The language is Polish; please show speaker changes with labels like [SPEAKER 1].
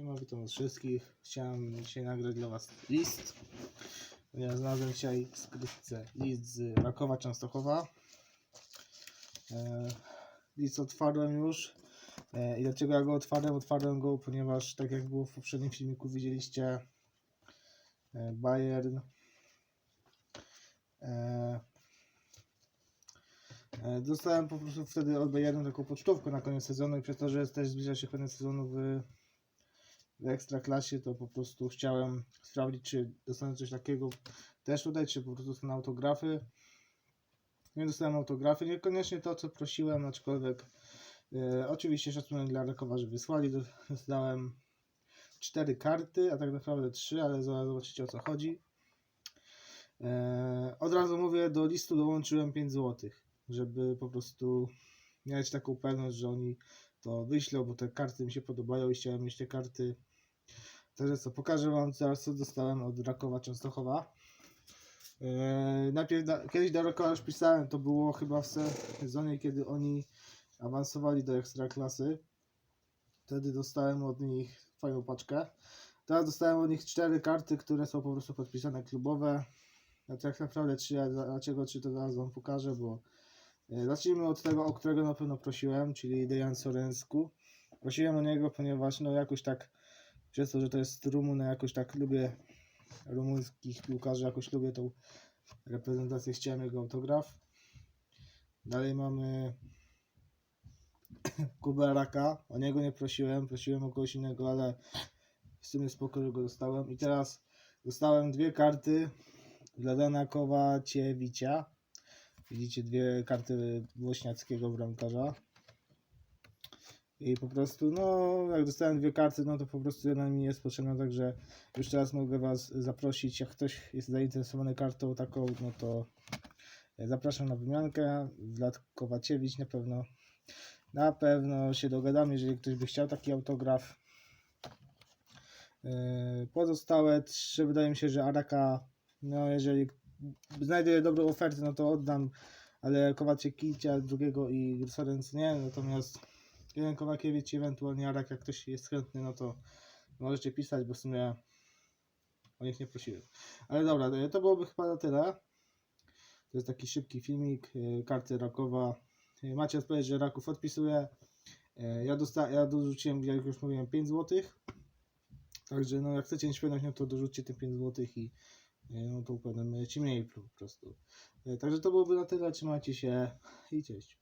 [SPEAKER 1] Siema, witam was wszystkich. Chciałem dzisiaj nagrać dla was list. Ja znalazłem dzisiaj w skrytce list z Rakowa Częstochowa. E, list otwarłem już. E, I dlaczego ja go otwarłem? Otwarłem go, ponieważ tak jak było w poprzednim filmiku widzieliście e, Bayern Dostałem po prostu wtedy od Bayernu taką pocztówkę na koniec sezonu i przez to, że też zbliża się koniec sezonu w w ekstraklasie, to po prostu chciałem sprawdzić, czy dostanę coś takiego też tutaj, czy po prostu są autografy. Nie dostałem autografy, niekoniecznie to, co prosiłem, aczkolwiek e, oczywiście szacunek dla Rakowa, że wysłali. Do- Dostałem cztery karty, a tak naprawdę trzy, ale zaraz zobaczycie o co chodzi. E, od razu mówię, do listu dołączyłem 5 zł, żeby po prostu mieć taką pewność, że oni to wyślą, bo te karty mi się podobają i chciałem mieć te karty. Także co, pokażę Wam zaraz co dostałem od Rakowa Częstochowa. Eee, najpierw kiedyś do Rakowa już pisałem, to było chyba w sezonie, kiedy oni awansowali do Ekstraklasy. Wtedy dostałem od nich fajną paczkę. Teraz dostałem od nich cztery karty, które są po prostu podpisane klubowe. A tak naprawdę a dlaczego trzy to zaraz Wam pokażę, bo zacznijmy od tego, o którego na pewno prosiłem, czyli Dejan Sorensku. Prosiłem o niego, ponieważ no jakoś tak, przez to, że to jest Rumun, ja jakoś tak lubię rumuńskich piłkarzy, jakoś lubię tą reprezentację, chciałem jego autograf. Dalej mamy Kubę Raka, o niego nie prosiłem, prosiłem o kogoś innego, ale w sumie spoko, że go dostałem. I teraz dostałem dwie karty dla Dana Kowaciewicia. Widzicie dwie karty Włośniackiego bramkarza. I po prostu, no, jak dostałem dwie karty, no to po prostu jedna mi jest potrzebna, także już teraz mogę Was zaprosić. Jak ktoś jest zainteresowany kartą taką, no to zapraszam na wymiankę. Wlad Kowaciewicz na pewno, na pewno się dogadamy, jeżeli ktoś by chciał taki autograf. Yy, Pozostałe trzy, wydaje mi się, że Araka, no jeżeli znajdę dobrą ofertę, no to oddam, ale Kowaciewicia drugiego i Sorenc nie, natomiast jeden Kowakiewicz, ewentualnie Arak, jak ktoś jest chętny, no to możecie pisać, bo w sumie o nich nie prosiłem. Ale dobra, to- byłoby chyba na tyle. To jest taki szybki filmik, yy, karty Rakowa. Yy, Macie odpowiedź, że Raków odpisuje. Yy, Ja, dosta- ja dorzuciłem, jak już mówiłem, 5 zł. Także no, jak chcecie pewność, no to dorzućcie te 5 zł i no to pewnie ci mniej po prostu. Yy, Także to byłoby na tyle. Trzymajcie się i cześć.